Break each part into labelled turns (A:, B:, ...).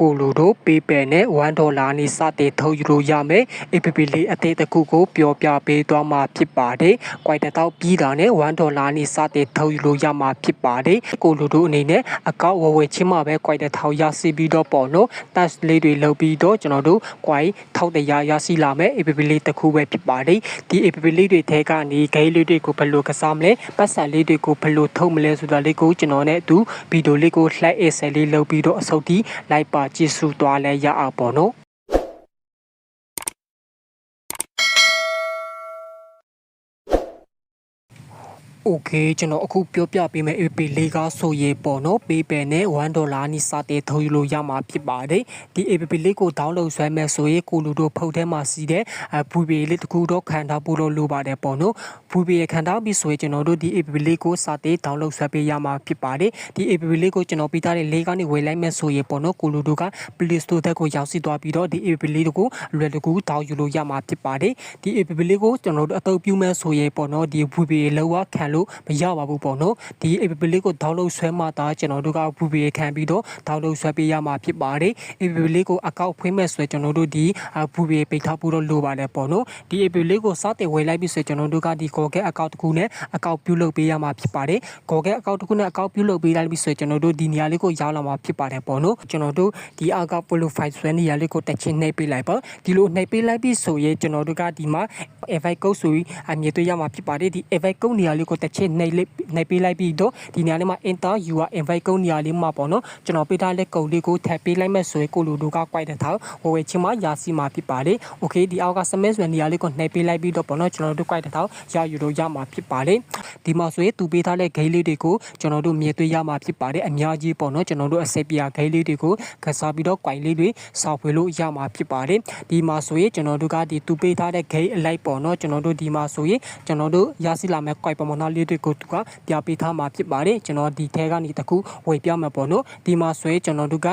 A: ကိုလိုတို့ပေးပယ်နဲ့1ဒေါ်လာနဲ့စတင်ထုတ်ယူလို့ရမယ် APP လေးအသေးတစ်ခုကိုပြောပြပေးသွားမှာဖြစ်ပါတယ်။ကွိုက်တစ်တောက်ပြီးတာနဲ့1ဒေါ်လာနဲ့စတင်ထုတ်ယူလို့ရမှာဖြစ်ပါတယ်။ကိုလိုတို့အနေနဲ့အကောက်ဝဝချင်းမှာပဲကွိုက်တစ်ထောင်ရစီပြီးတော့ပေါ့နော်။ test လေးတွေလုပ်ပြီးတော့ကျွန်တော်တို့ကွိုက်ထောက်တရာရရှိလာမယ် APP လေးတစ်ခုပဲဖြစ်ပါတယ်။ဒီ APP လေးတွေထဲကနေဂိမ်းလေးတွေကိုဘယ်လိုကစားမလဲပတ်စံလေးတွေကိုဘယ်လိုထုတ်မလဲဆိုတာလေးကိုကျွန်တော်နဲ့အတူဗီဒီယိုလေးကိုလှိုက်အစဲလေးလုပ်ပြီးတော့အဆုတ်တီလိုက်ပါကြည့်စုသွားလဲရအောင်ပေါ့နော် Okay ကျွန်တော်အခုပြောပြပေးမယ့် APP လေးကဆိုရေပေါ့နော် PayPal နဲ့1ဒေါ်လာနီစာတဲ့သုံးယူလို့ရမှာဖြစ်ပါတယ်ဒီ APP လေးကို download ဆွဲမယ်ဆိုရင်ကိုလူတို့ဖုန်းထဲမှာစီတဲ့ VPN လေးတကူတော့ခံထားဖို့လို့လိုပါတယ်ပေါ့နော် VPN ခံထားပြီးဆိုရင်ကျွန်တော်တို့ဒီ APP လေးကိုစာတဲ့ download ဆွဲပေးရမှာဖြစ်ပါတယ်ဒီ APP လေးကိုကျွန်တော်ပြသတဲ့လေးကနေဝယ်လိုက်မယ်ဆိုရင်ပေါ့နော်ကိုလူတို့က Play Store တက်ကိုရောက်ရှိသွားပြီးတော့ဒီ APP လေးတကူလွယ်တကူ download လို့ရမှာဖြစ်ပါတယ်ဒီ APP လေးကိုကျွန်တော်တို့အသုံးပြုမယ်ဆိုရင်ပေါ့နော်ဒီ VPN လောက်ခံလို့မရပါဘူးပေါ့နော်ဒီ app လေးကို download ဆွဲမှသာကျွန်တော်တို့က VPA ခံပြီးတော့ download ဆွဲပေးရမှာဖြစ်ပါတယ် app လေးကိုအကောက်ဖွင့်မဲ့ဆိုကျွန်တော်တို့ဒီ VPA ပိတ်ထားဖို့တော့လိုပါတယ်ပေါ့နော်ဒီ app လေးကိုစတင်ဝယ်လိုက်ပြီဆိုကျွန်တော်တို့ကဒီ Google account တစ်ခုနဲ့အကောက်ပြုလုပ်ပေးရမှာဖြစ်ပါတယ် Google account တစ်ခုနဲ့အကောက်ပြုလုပ်ပေးလိုက်ပြီဆိုကျွန်တော်တို့ဒီနေရာလေးကိုရောက်လာမှာဖြစ်ပါတယ်ပေါ့နော်ကျွန်တော်တို့ဒီအကောက် profile ဆွဲနေရာလေးကိုတက်ချင်းနှိပ်ပေးလိုက်ပါဒီလိုနှိပ်ပေးလိုက်ပြီဆိုရင်ကျွန်တော်တို့ကဒီမှာ invite code ဆိုပြီးအမြင်တွေ့ရမှာဖြစ်ပါတယ်ဒီ invite code နေရာလေးကိုတက်ချင်းနှိပ်လိုက်နှိပ်ပေးလိုက်ပြီးတော့ဒီနေရာလေးမှာ enter you are invite ကုန်းနေရာလေးမှာပေါ့နော်ကျွန်တော်ပေးထားတဲ့ကုန်းလေးကိုထပ်ပေးလိုက်မဲ့ဆိုရင်ကိုလူတို့က quite တဲ့ထောင်ဝဝချင်းမှာရာစီမှာဖြစ်ပါတယ် okay ဒီအောက်က submit ဆိုတဲ့နေရာလေးကိုနှိပ်ပေးလိုက်ပြီးတော့ပေါ့နော်ကျွန်တော်တို့ quite တဲ့ထောင်ရယူလို့ရမှာဖြစ်ပါတယ်ဒီမှာဆိုရင်သူပေးထားတဲ့ gate လေးတွေကိုကျွန်တော်တို့မြင်တွေ့ရမှာဖြစ်ပါတယ်အများကြီးပေါ့နော်ကျွန်တော်တို့အစိပ်ပြ gate လေးတွေကိုကစားပြီးတော့ quite လေးတွေစောက်ဖွေလို့ရမှာဖြစ်ပါတယ်ဒီမှာဆိုရင်ကျွန်တော်တို့ကဒီသူပေးထားတဲ့ gate အလိုက်ပေါ့နော်ကျွန်တော်တို့ဒီမှာဆိုရင်ကျွန်တော်တို့ရရှိလာမဲ့ quite ပမာဏလေးတွေကိုသူကပြပေးထားမှာဖြစ်ပါတယ်ကျွန်တော်ဒီထဲကနေတခုဝေပြမယ်ပေါ့နော်ဒီမှာဆိုရင်ကျွန်တော်တို့က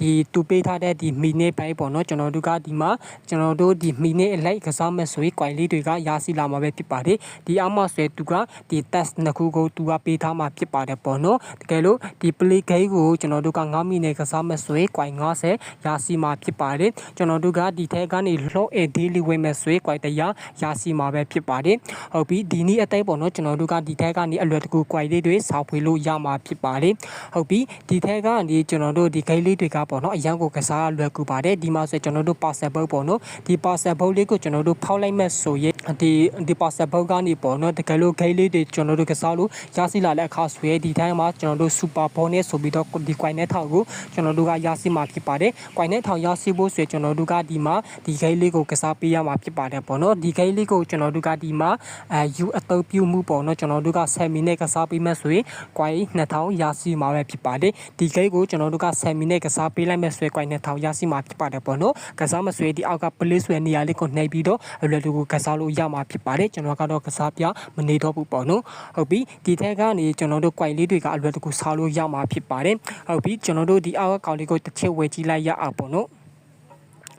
A: ဒီသူပေးထားတဲ့ဒီမီနစ်ပိုင်းပေါ့နော်ကျွန်တော်တို့ကဒီမှာကျွန်တော်တို့ဒီမီနစ်အလိုက်ကစားမဲ့ဆိုရင် quite လေးတွေကရရှိလာမှာပဲဖြစ်ပါတယ်ဒီအောက်မှာဆိုရင်သူကဒီ test နှစ်ခုကိုသူကပေးထားမှာဖြစ်ပါတယ်ပေါ့နော်တကယ်လို့ဒီ play game ကိုကျွန်တော်တို့က9မိနစ်ကစားမဲ့ဆိုရင် quite 90ရရှိမှာဖြစ်ပါတယ်ကျွန်တော်တို့ကဒီထဲကနေ log a daily ဝင်မဲ့ဆိုရင် quite တရားရရှိမှာပဲဖြစ်ပါတယ်ဟုတ်ပြီဒီနေ့အတိုင်းပေါ့နော်ကျွန်တော်တို့ကဒီထဲကနေအလွယ်တကူ quite လေးတွေစောက်ဖွေလို့ရမှာဖြစ်ပါတယ်ဟုတ်ပြီဒီထဲကနေကျွန်တော်တို့ဒီဂိတ်လေးတွေကပေါ့နော်အရန်ကိုကစားလွယ်ကူပါတယ်ဒီမှာဆိုကျွန်တော်တို့ parcel boat ပေါ့နော်ဒီ parcel boat လေးကိုကျွန်တော်တို့ဖောက်လိုက်မဲ့ဆိုရင်ဒီဒီ parcel boat ကနေပေါ့နော်တကယ်လို့ဂိတ်လေးတွေကျွန်တော်တို့ကစားလို့ရရှိလာတဲ့အခါဆိုရင်ဒီတိုင်းမှာကျွန်တော်တို့ super bonus ဆိုပြီးတော့ဒီ coin နဲ့ထောက်ကိုကျွန်တော်တို့ကရရှိမှာဖြစ်ပါတယ် coin နဲ့ထောက်ရရှိဖို့ဆိုရင်ကျွန်တော်တို့ကဒီမှာဒီဂိတ်လေးကိုကစားပေးရမှာဖြစ်ပါတယ်ပေါ့နော်ဒီဂိတ်လေးကိုကျွန်တော်တို့ကဒီမှာအဲ you အသုံးပြုမှုပေါ့နော်ကျွန်တော်တို့က7မိနစ်ကစားပေးမဲ့ဆိုရင် coin 2000ရရှိမှာပဲဖြစ်ပါတယ်ဒီ gate ကိုကျွန်တော်တို့က7မိနစ်ကစားပေးလိုက်မဲ့ဆွဲ coin 2000ရရှိမှာဖြစ်ပါတယ်ပေါ့နော်ကစားမဆွဲဒီအောက်က play ဆွဲနေရာလေးကိုနှိပ်ပြီးတော့အလွယ်တကူကစားလို့ရမှာဖြစ်ပါတယ်ကျွန်တော်ကတော့ကစားပြမနေတော့ဘူးပေါ့နော်ဟုတ်ပြီဒီထက်ကနေကျွန်တော်တို့ coin လေးတွေကအလွယ်တကူစားလို့ရမှာဖြစ်ပါတယ်ဟုတ်ပြီကျွန်တော်တို့ဒီအောက်ကကောင်လေးကိုတစ်ချက်ဝယ်ကြည့်လိုက်ရအောင်ပေါ့နော်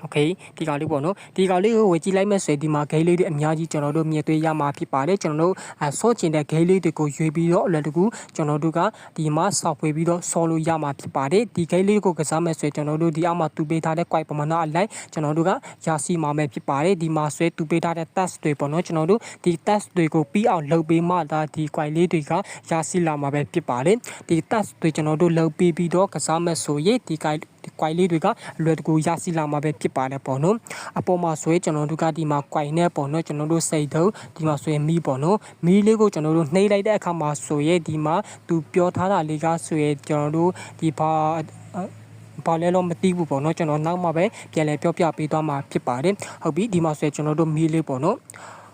A: โอเคဒီကောင်လေးပေါ့နော်ဒီကောင်လေးကိုဝယ်ကြည့်လိုက်မဲ့ဆိုရင်ဒီမှာဂိမ်းလေးတွေအများကြီးကျွန်တော်တို့မြင်တွေ့ရမှာဖြစ်ပါတယ်ကျွန်တော်တို့အဆော့ကျင်တဲ့ဂိမ်းလေးတွေကိုရွေးပြီးတော့အလွယ်တကူကျွန်တော်တို့ကဒီမှာဆော့ဖွေပြီးတော့ဆော့လို့ရမှာဖြစ်ပါတယ်ဒီဂိမ်းလေးကိုကစားမဲ့ဆိုရင်ကျွန်တော်တို့ဒီအောက်မှာတူပေးထားတဲ့ quite ပမာဏအလိုက်ကျွန်တော်တို့ကရရှိမှာပဲဖြစ်ပါတယ်ဒီမှာဆွဲတူပေးထားတဲ့ test တွေပေါ့နော်ကျွန်တော်တို့ဒီ test တွေကိုပြီးအောင်လုပ်ပေးမှဒါဒီ quite လေးတွေကရရှိလာမှာပဲဖြစ်ပါတယ်ဒီ test တွေကျွန်တော်တို့လုပ်ပေးပြီးတော့ကစားမဲ့ဆိုရင်ဒီ quite ဒီ quite လေးတွေကအလွယ်တကူရရှိလာမှာပဲဖြစ်ပါတယ်ပေါ့နော်အပေါ်မှာဆိုရင်ကျွန်တော်တို့ကဒီမှာ quite နဲ့ပေါ့နော်ကျွန်တော်တို့စိတ်ထုံးဒီမှာဆိုရင်မီးပေါ့နော်မီးလေးကိုကျွန်တော်တို့နှိမ့်လိုက်တဲ့အခါမှာဆိုရင်ဒီမှာသူပြောထားတာလေးကဆိုရင်ကျွန်တော်တို့ဒီဘာဘာလဲတော့မသိဘူးပေါ့နော်ကျွန်တော်နောက်မှပဲပြန်လဲပြောပြပေးသွားမှာဖြစ်ပါတယ်ဟုတ်ပြီဒီမှာဆိုရင်ကျွန်တော်တို့မီးလေးပေါ့နော်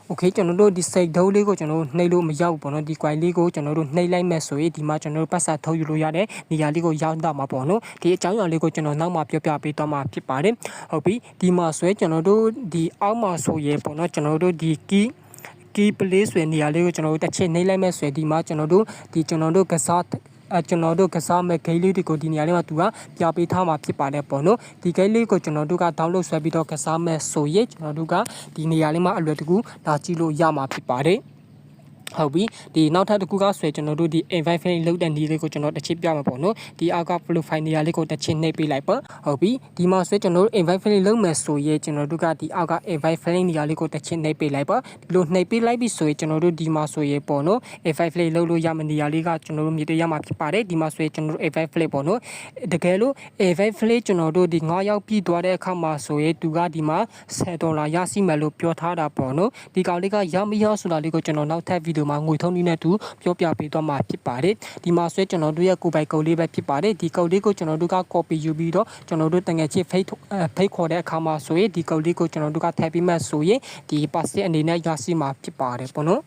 A: โอเคကျွန်တော်တို့ဒီစိတ်ဒုံးလေးကိုကျွန်တော်တို့နှိပ်လို့မရောက်ဘူးပေါ့နော်ဒီ quite လေးကိုကျွန်တော်တို့နှိပ်လိုက်မဲ့ဆိုရင်ဒီမှာကျွန်တော်တို့ပတ်စပ်ထုတ်ယူလို့ရတဲ့နေရာလေးကိုရောက်တော့မှာပေါ့နော်ဒီအကြောင်းအရာလေးကိုကျွန်တော်နောက်မှပြောပြပေးတော့မှာဖြစ်ပါတယ်ဟုတ်ပြီဒီမှာဆွဲကျွန်တော်တို့ဒီအောက်မှာဆိုရင်ပေါ့နော်ကျွန်တော်တို့ဒီ key key place ဆိုတဲ့နေရာလေးကိုကျွန်တော်တို့တစ်ချက်နှိပ်လိုက်မဲ့ဆိုရင်ဒီမှာကျွန်တော်တို့ဒီကျွန်တော်တို့ကစား အဲကျွန်တော်တို့ကစားမဲ့ဂိမ်းလေးတွေကိုဒီနေရာလေးမှာသူကပြပေးထားမှာဖြစ်ပါတယ်ပေါ့နော်ဒီဂိမ်းလေးကိုကျွန်တော်တို့က download ဆွဲပြီးတော့ကစားမဲ့ဆိုရင်ကျွန်တော်တို့ကဒီနေရာလေးမှာအလွယ်တကူလာကြည့်လို့ရမှာဖြစ်ပါတယ် ဟုတ်ပြီဒီနောက်ထပ်တစ်ခုကဆိုရင်ကျွန်တော်တို့ဒီ invite file လောက်တဲ့နည်းလေးကိုကျွန်တော်တစ်ချက်ပြမှာပေါ့နော်ဒီအောက်က profile နေရာလေးကိုတစ်ချက်နှိပ်ပေးလိုက်ပါဟုတ်ပြီဒီမှာဆိုရင်ကျွန်တော်တို့ invite file လောက်မယ်ဆိုရင်ကျွန်တော်တို့ကဒီအောက်က invite file နေရာလေးကိုတစ်ချက်နှိပ်ပေးလိုက်ပါဒီလိုနှိပ်ပေးလိုက်ပြီဆိုရင်ကျွန်တော်တို့ဒီမှာဆိုရင်ပေါ့နော် invite file လောက်လို့ရမယ့်နေရာလေးကကျွန်တော်တို့မြေတရမှာဖြစ်ပါတယ်ဒီမှာဆိုရင်ကျွန်တော်တို့ invite file ပေါ့နော်တကယ်လို့ invite file ကျွန်တော်တို့ဒီ9ရောက်ပြီးသွားတဲ့အခါမှာဆိုရင်သူကဒီမှာ10ဒေါ်လာရရှိမယ်လို့ပြောထားတာပေါ့နော်ဒီကောင်လေးကရမရဆိုတာလေးကိုကျွန်တော်နောက်ထပ်ဗီဒီယိုမှာငွေထုံးနည်းနဲ့တူပြောပြပေးသွားမှာဖြစ်ပါတယ်ဒီမှာဆွဲကျွန်တော်တို့ရဲ့ကိုယ်ပိုင်ကုတ်လေးပဲဖြစ်ပါတယ်ဒီကုတ်လေးကိုကျွန်တော်တို့က copy ယူပြီးတော့ကျွန်တော်တို့တငယ်ချင်း fake ဖိတ်ခေါ်တဲ့အခါမှာဆိုရင်ဒီကုတ်လေးကိုကျွန်တော်တို့ကထည့်ပြီးမှဆိုရင်ဒီ passive အနေနဲ့ရရှိမှာဖြစ်ပါတယ်ပေါ့နော်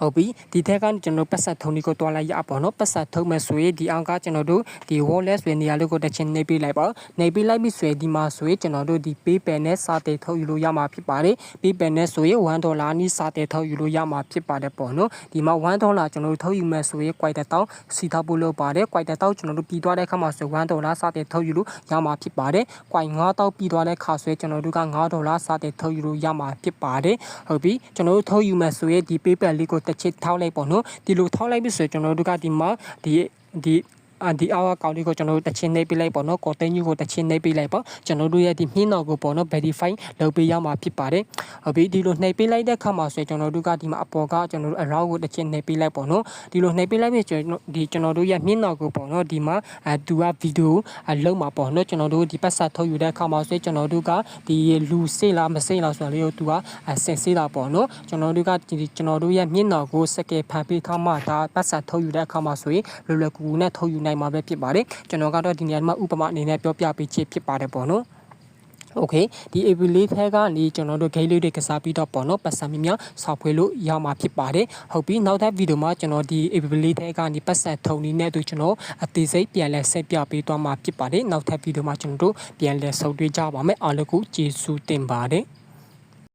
A: ဟုတ်ပြီဒီထက်ကကျွန်တော်ပတ်ဆက်ထုံလေးကိုတွားလိုက်ရပါတော့ပတ်ဆက်ထုံမဲ့ဆိုရင်ဒီအောင်ကကျွန်တော်တို့ဒီ wallet ဆိုတဲ့နေရာလေးကိုတစ်ချင်းနှိပ်ပေးလိုက်ပါနှိပ်ပေးလိုက်ပြီဆိုရင်ဒီမှာဆိုရင်ကျွန်တော်တို့ဒီ PayPal နဲ့စာတည်ထုတ်ယူလို့ရမှာဖြစ်ပါတယ် PayPal နဲ့ဆိုရင်1ဒေါ်လာနီးစာတည်ထုတ်ယူလို့ရမှာဖြစ်ပါတယ်ပေါ့နော်ဒီမှာ1ဒေါ်လာကျွန်တော်တို့ထုတ်ယူမဲ့ဆိုရင် quite တောင်းစီထားဖို့လုပ်ပါတယ် quite တောင်းကျွန်တော်တို့ပြီးသွားတဲ့အခါမှာဆို1ဒေါ်လာစာတည်ထုတ်ယူလို့ရမှာဖြစ်ပါတယ် quite 9တောင်းပြီးသွားတဲ့အခါဆိုရင်ကျွန်တော်တို့က9ဒေါ်လာစာတည်ထုတ်ယူလို့ရမှာဖြစ်ပါတယ်ဟုတ်ပြီကျွန်တော်တို့ထုတ်ယူမဲ့ဆိုရင်ဒီ PayPal လေးကိုတစ်ချက်ထောက်လိုက်ပေါ့နော်ဒီလိုထောက်လိုက်ပြီဆိုရင်ကျွန်တော်တို့ကဒီမှာဒီဒီအ ဒီအောက်အကောင့်လေးကိုကျွန်တော်တို့တချင်းနှိပ်ပေးလိုက်ပေါ့နော် continue ကိုတချင်းနှိပ်ပေးလိုက်ပေါ့ကျွန်တော်တို့ရဲ့ဒီမြင်းတော်ကိုပေါ့နော် verify လုပ်ပေးရမှာဖြစ်ပါတယ်ဟုတ်ပြီဒီလိုနှိပ်ပေးလိုက်တဲ့အခါမှာဆိုရင်ကျွန်တော်တို့ကဒီမှာအပေါ်ကကျွန်တော်တို့ around ကိုတချင်းနှိပ်ပေးလိုက်ပေါ့နော်ဒီလိုနှိပ်ပေးလိုက်ပြီကျွန်တော်ဒီကျွန်တော်တို့ရဲ့မြင်းတော်ကိုပေါ့နော်ဒီမှာအဲသူကဗီဒီယိုအလုံးမှာပေါ့နော်ကျွန်တော်တို့ဒီပတ်ဆက်ထုတ်ယူတဲ့အခါမှာဆိုရင်ကျွန်တော်တို့ကဒီလူစိတ်လားမစိတ်လားဆိုတာလေးကိုသူကဆင်စေးတာပေါ့နော်ကျွန်တော်တို့ကဒီကျွန်တော်တို့ရဲ့မြင်းတော်ကိုစကယ်ဖန်ပေးထားမှဒါပတ်ဆက်ထုတ်ယူတဲ့အခါမှာဆိုရင်လွယ်လွယ်ကူကူနဲ့ထုတ်ယူနိမှာပဲဖြစ်ပါတယ်ကျွန်တော်ကတော့ဒီနေရာမှာဥပမာအနေနဲ့ပြောပြပေးချင်ဖြစ်ပါတယ်ပေါ့နော်โอเคဒီ AB လေးထဲကနေကျွန်တော်တို့ gate လေးတွေကစားပြီးတော့ပေါ့နော်ပတ်စံမြများဆောက်ဖွေလို့ရမှာဖြစ်ပါတယ်ဟုတ်ပြီနောက်ထပ်ဗီဒီယိုမှာကျွန်တော်ဒီ AB လေးထဲကနေပတ်စံထုံနေနဲ့တူကျွန်တော်အသေးစိတ်ပြန်လဲဆက်ပြပေးသွားမှာဖြစ်ပါတယ်နောက်ထပ်ဗီဒီယိုမှာကျွန်တော်တို့ပြန်လဲဆုံတွေ့ကြပါမယ်အားလုံးကိုကျေးဇူးတင်ပါတယ်